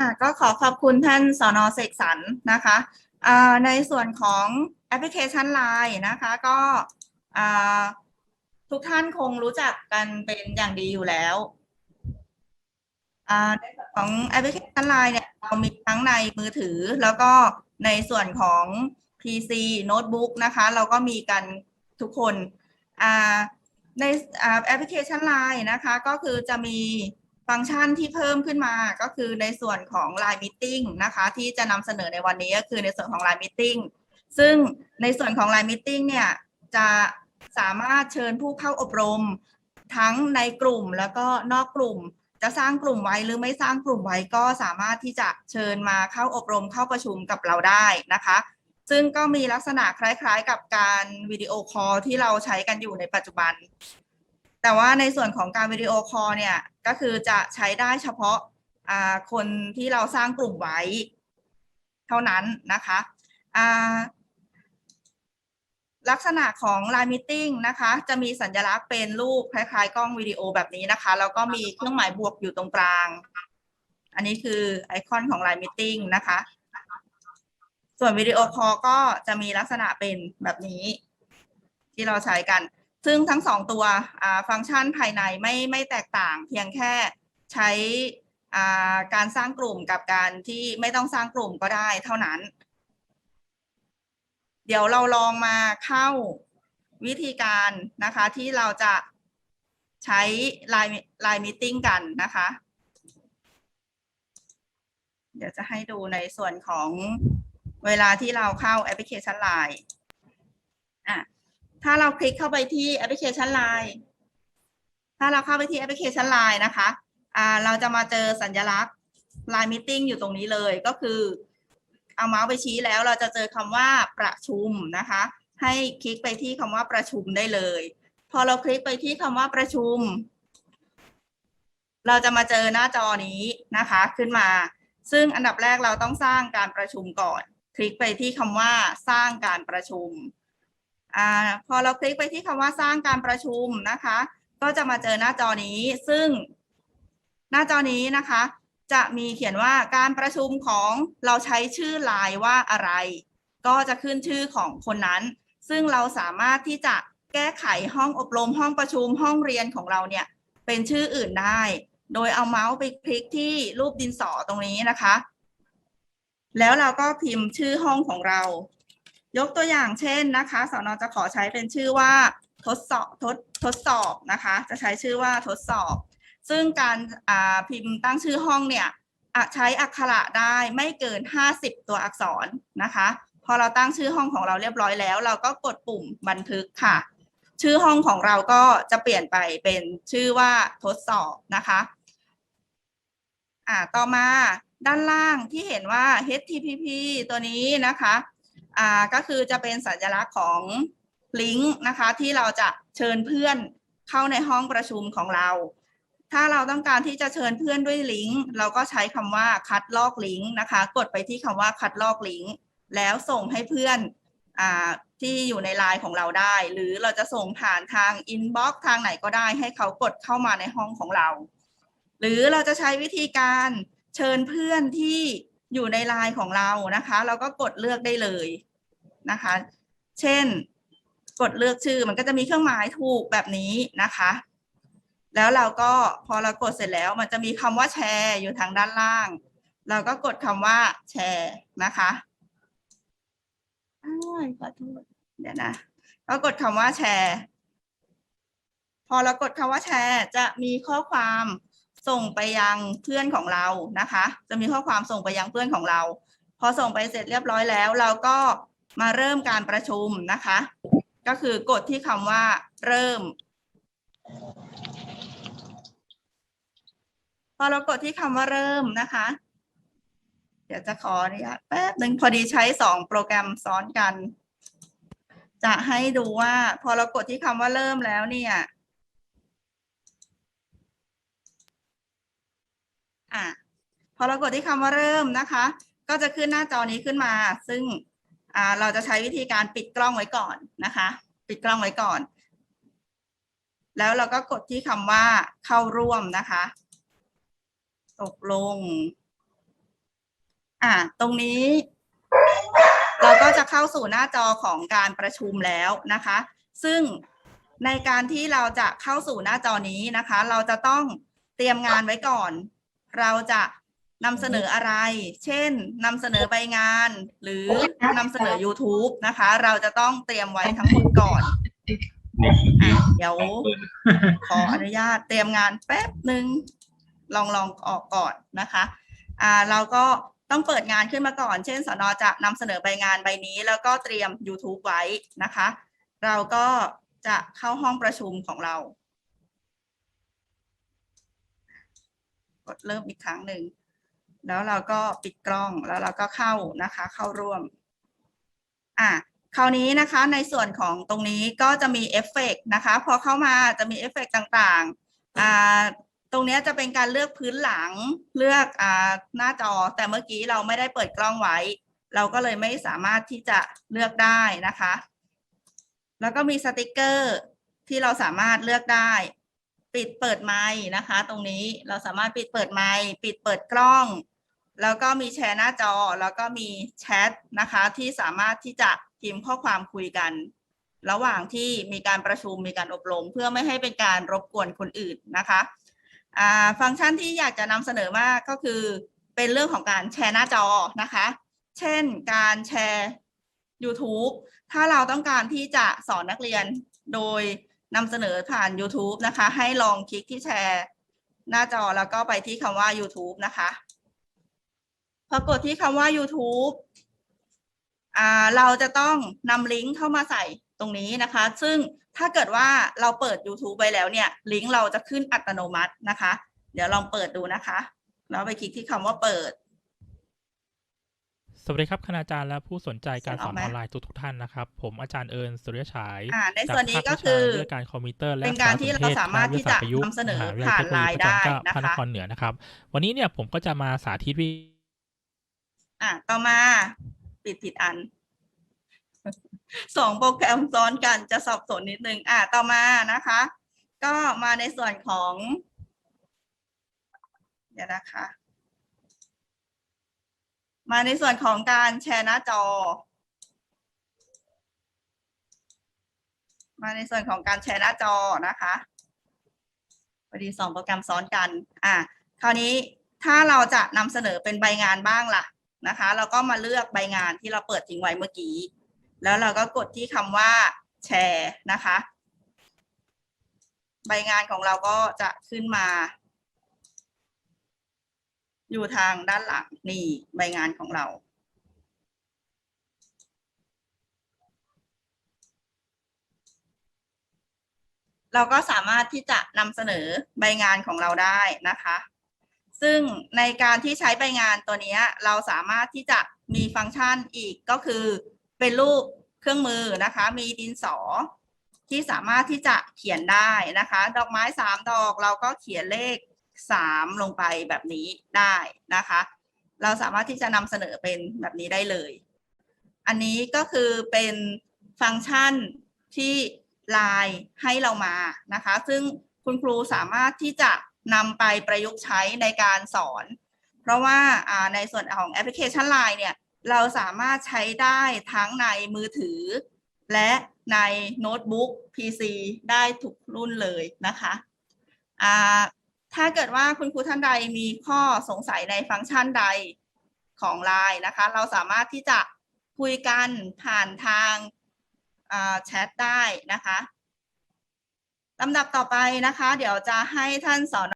ค่ะก็ขอขอบคุณท่านสอนอเสกสรรนะคะในส่วนของแอปพลิเคชัน Line นะคะก็ทุกท่านคงรู้จักกันเป็นอย่างดีอยู่แล้วอ่าในส่วนของแอปพลิเคชัน Line เนี่ยเรามีทั้งในมือถือ แล้วก็ในส่วนของ PC โน้ตบุ๊กนะคะ เราก็มีกันทุกคนในแอปพลิเคชัน Line นะคะ ก็คือจะมี ฟังก์ชันที่เพิ่มขึ้นมาก็คือในส่วนของ Line Meeting นะคะที่จะนำเสนอในวันนี้ก็คือในส่วนของ Line Meeting ซึ่งในส่วนของ Line Meeting เนี่ยจะสามารถเชิญผู้เข้าอบรม ทั้งในกลุ่มแล้วก็นอกกลุ่ม จะสร้างกลุ่มไว้หรือไม่สร้างกลุ่มไว้ก็สามารถที่จะเชิญมาเข้าอบรมเข้าประชุมกับเราได้นะคะ ซึ่งก็มีลักษณะคล้ายๆ กับการวิดีโอคอลที่เราใช้กันอยู่ในปัจจุบัน แต่ว่าในส่วนของการวิดีโอคอลเนี่ยก็คือจะใช้ได้เฉพาะคนที่เราสร้างกลุ่มไว้ เท่านั้นนะคะลักษณะของ Line Meeting นะคะ จะมีสัญลักษณ์เป็นรูปคล้ายๆ กล้องวิดีโอแบบนี้นะคะ แล้วก็มีเครื่องหมายบวกอยู่ตรงกลาง อันนี้คือไอคอนของ Line Meeting นะคะ ส่วนวิดีโอคอลก็จะมีลักษณะเป็นแบบนี้ ที่เราใช้กัน ซึ่งทั้งสองตัวฟังก์ชันภายในไม่ไม่แตกต่าง เพียงแค่ใช้การสร้างกลุ่มกับการที่ไม่ต้องสร้างกลุ่มก็ได้เท่านั้น เดี๋ยวเราลองมาเข้าวิธีการนะคะที่เราจะใช้ Line Line Meeting กันนะคะ เดี๋ยวจะให้ดูในส่วนของเวลาที่เราเข้าแอปพลิเคชัน Line อะ ถ้าเราคลิกเข้าไปที่แอปพลิเคชัน Line ถ้าเราเข้าไปที่แอปพลิเคชัน Line นะคะอ่าเราจะมาเจอสัญลักษณ์ Line Meeting อยู่ตรงนี้เลยก็คือ เอาเมาส์ไปชี้แล้วเราจะเจอคำว่าประชุมนะคะ ให้คลิกไปที่คำว่าประชุมได้เลย พอเราคลิกไปที่คำว่าประชุม เราจะมาเจอหน้าจอนี้นะคะขึ้นมา ซึ่งอันดับแรกเราต้องสร้างการประชุมก่อน คลิกไปที่คำว่าสร้างการประชุม อ่าพอเราคลิกไปที่คำว่าสร้างการประชุมนะคะ ก็จะมาเจอหน้าจอนี้ ซึ่ง หน้าจอนี้นะคะ จะมีเขียนว่าการประชุมของเราใช้ชื่อไลน์ว่าอะไร ก็จะขึ้นชื่อของคนนั้น ซึ่งเราสามารถที่จะแก้ไขห้องอบรมห้องประชุมห้องเรียนของเราเนี่ย เป็นชื่ออื่นได้ โดยเอาเมาส์ไปคลิกที่รูปดินสอตรงนี้นะคะ แล้วเราก็พิมพ์ชื่อห้องของเรา ยกตัวอย่างเช่นนะคะสอนอจะขอใช้เป็นชื่อว่าทดสอบทดทดสอบนะคะ จะใช้ชื่อว่าทดสอบ ซึ่งการพิมพ์ตั้งชื่อห้องเนี่ยใช้อักขระได้ไม่เกิน 50 ตัวอักษรนะคะ พอเราตั้งชื่อห้องของเราเรียบร้อยแล้ว เราก็กดปุ่มบันทึกค่ะ ชื่อห้องของเราก็จะเปลี่ยนไปเป็นชื่อว่าทดสอบนะคะอ่าต่อมาด้านล่างที่เห็นว่า HTTP ตัวนี้นะคะ อ่าก็คือจะเป็นสัญลักษณ์ของลิงก์นะคะ ที่เราจะเชิญเพื่อนเข้าในห้องประชุมของเรา ถ้าเราต้องการที่จะเชิญเพื่อนด้วยลิงก์เราก็ใช้คำว่าคัดลอกลิงก์นะคะ กดไปที่คำว่าคัดลอกลิงก์แล้วส่งให้เพื่อนอที่อยู่ในไลน์ของเราได้ หรือเราจะส่งผ่านทางอินบ็อกซ์ทางไหนก็ได้ ให้เขากดเข้ามาในห้องของเรา หรือเราจะใช้วิธีการเชิญเพื่อนที่ อยู่ในไลน์ของเรานะคะ เราก็กดเลือกได้เลยนะคะ เช่น กดเลือกชื่อมันก็จะมีเครื่องหมายถูกแบบนี้นะคะ แล้วเราก็พอเรากดเสร็จแล้วมันจะมีคำว่าแชร์อยู่ทางด้านล่าง เราก็กดคำว่าแชร์นะคะอ้ายขอโทษเดี๋ยวนะก็กดคำว่าแชร์ พอเรากดคำว่าแชร์ จะมีข้อความ ส่งไปยังเพื่อนของเรานะคะ จะมีข้อความส่งไปยังเพื่อนของเรา พอส่งไปเสร็จเรียบร้อยแล้ว เราก็มาเริ่มการประชุมนะคะ ก็คือกดที่คำว่าเริ่ม พอเรากดที่คำว่าเริ่มนะคะ เดี๋ยวจะขออนุญาตแป๊บหนึ่งพอดีใช้สองโปรแกรมซ้อนกัน จะให้ดูว่าพอเรากดที่คำว่าเริ่มแล้วเนี่ย อะพอเรากดที่คำว่าเริ่มนะคะ ก็จะขึ้นหน้าจอนี้ขึ้นมา ซึ่งอ่าเราจะใช้วิธีการปิดกล้องไว้ก่อนนะคะ ปิดกล้องไว้ก่อน แล้วเราก็กดที่คำว่าเข้าร่วมนะคะ ตกลง อ่าตรงนี้ เราก็จะเข้าสู่หน้าจอของการประชุมแล้วนะคะ ซึ่งในการที่เราจะเข้าสู่หน้าจอนี้นะคะ เราจะต้องเตรียมงานไว้ก่อน เราจะนำเสนออะไร เช่นนำเสนอใบงาน หรือนำเสนอ YouTube นะคะ เราจะต้องเตรียมไว้ทั้งหมดก่อนนี่อะเดี๋ยวขออนุญาตเตรียมงานแป๊บหนึ่งลองลองออกก่อนนะคะอ่าเราก็ต้องเปิดงานขึ้นมาก่อน เช่นสนจะนำเสนอใบงานใบนี้ แล้วก็เตรียม YouTube ไว้นะคะ เราก็จะเข้าห้องประชุมของเรา ดเริ่มอีกครั้งหนึ่ง แล้วเราก็ปิดกล้องแล้วเราก็เข้านะคะ เข้าร่วม อะคราวนี้นะคะในส่วนของตรงนี้ก็จะมีเอฟเฟกต์นะคะ พอเข้ามาจะมีเอฟเฟกต์ต่างๆอ่าตรงนี้จะเป็นการเลือกพื้นหลังเลือกอ่าหน้าจอ แต่เมื่อกี้เราไม่ได้เปิดกล้องไว้ เราก็เลยไม่สามารถที่จะเลือกได้นะคะ แล้วก็มีสติกเกอร์ที่เราสามารถเลือกได้ ปิดเปิดไมค์นะคะ ตรงนี้เราสามารถปิดเปิดไมค์ปิดเปิดกล้อง แล้วก็มีแชร์หน้าจอ แล้วก็มีแชทนะคะ ที่สามารถที่จะพิมพ์ข้อความคุยกัน ระหว่างที่มีการประชุมมีการอบรม เพื่อไม่ให้เป็นการรบกวนคนอื่นนะคะฟังก์ชันที่อยากจะนำเสนอมากก็คือเป็นเรื่องของการแชร์หน้าจอนะคะ เช่นการแชร์ YouTube ถ้าเราต้องการที่จะสอนนักเรียนโดย นำเสนอผ่าน YouTube นะคะ ให้ลองคลิกที่แชร์หน้าจอแล้วก็ไปที่คำว่า YouTube นะคะพอกดที่คำว่า YouTube อ่าเราจะต้องนำลิงก์เข้ามาใส่ตรงนี้นะคะ ซึ่งถ้าเกิดว่าเราเปิด YouTube ไว้แล้วเนี่ย ลิงก์เราจะขึ้นอัตโนมัตินะคะ เดี๋ยวลองเปิดดูนะคะ แล้วไปคลิกที่คำว่าเปิด สวัสดีครับคณาจารย์และผู้สนใจการสอนเสียงออกไหมออนไลน์ทุกๆท่านนะครับ ผมอาจารย์เอิญสุริยฉายอ่าในจากส่วนนี้ภาก็วิชาคือเรื่องการคอมพิวเตอร์และเป็นการที่เราสามารถที่จะคณวิทยศสตร์ประยุกต์นำเสนอมหาวิทยาลัยผ่านเทคโนโลยีพระจอมเกล้าไลน์ได้นะคะพระนครเหนือนะครับ วันนี้เนี่ยผมก็จะมาสาธิตวิอะต่อมาปิดผิดอันสองโปรแกรมซ้อนกันจะสับสนนิดนึงอะต่อมานะคะ ก็มาในส่วนของ เดี๋ยวนะคะ มาในส่วนของการแชร์หน้าจอ มาในส่วนของการแชร์หน้าจอนะคะพอดีสองโปรแกรมซ้อนกัน อะ คราวนี้ถ้าเราจะนำเสนอเป็นใบงานบ้างล่ะนะคะ เราก็มาเลือกใบงานที่เราเปิดทิ้งไว้เมื่อกี้ แล้วเราก็กดที่คำว่าแชร์นะคะ ใบงานของเราก็จะขึ้นมา อยู่ทางด้านหลังนี่ใบงานของเรา เราก็สามารถที่จะนำเสนอใบงานของเราได้นะคะ ซึ่งในการที่ใช้ใบงานตัวนี้เราสามารถที่จะมีฟังก์ชันอีกก็คือเป็นรูปเครื่องมือนะคะ มีดินสอที่สามารถที่จะเขียนได้นะคะ ดอกไม้สามดอกเราก็เขียนเลข สามลงไปแบบนี้ได้นะคะ เราสามารถที่จะนำเสนอเป็นแบบนี้ได้เลย อันนี้ก็คือเป็นฟังก์ชันที่ไลน์ให้เรามานะคะ ซึ่งคุณครูสามารถที่จะนำไปประยุกต์ใช้ในการสอน เพราะว่าในส่วนของแอปพลิเคชัน Line เนี่ยเราสามารถใช้ได้ทั้งในมือถือ และในโน้ตบุ๊ก PC ได้ทุกรุ่นเลยนะคะอ่า ถ้าเกิดว่าคุณครูท่านใดมีข้อสงสัยในฟังก์ชันใดของ Line นะคะ เราสามารถที่จะคุยกันผ่านทางแชทได้นะคะลำดับต่อไปนะคะ เดี๋ยวจะให้ท่านสอน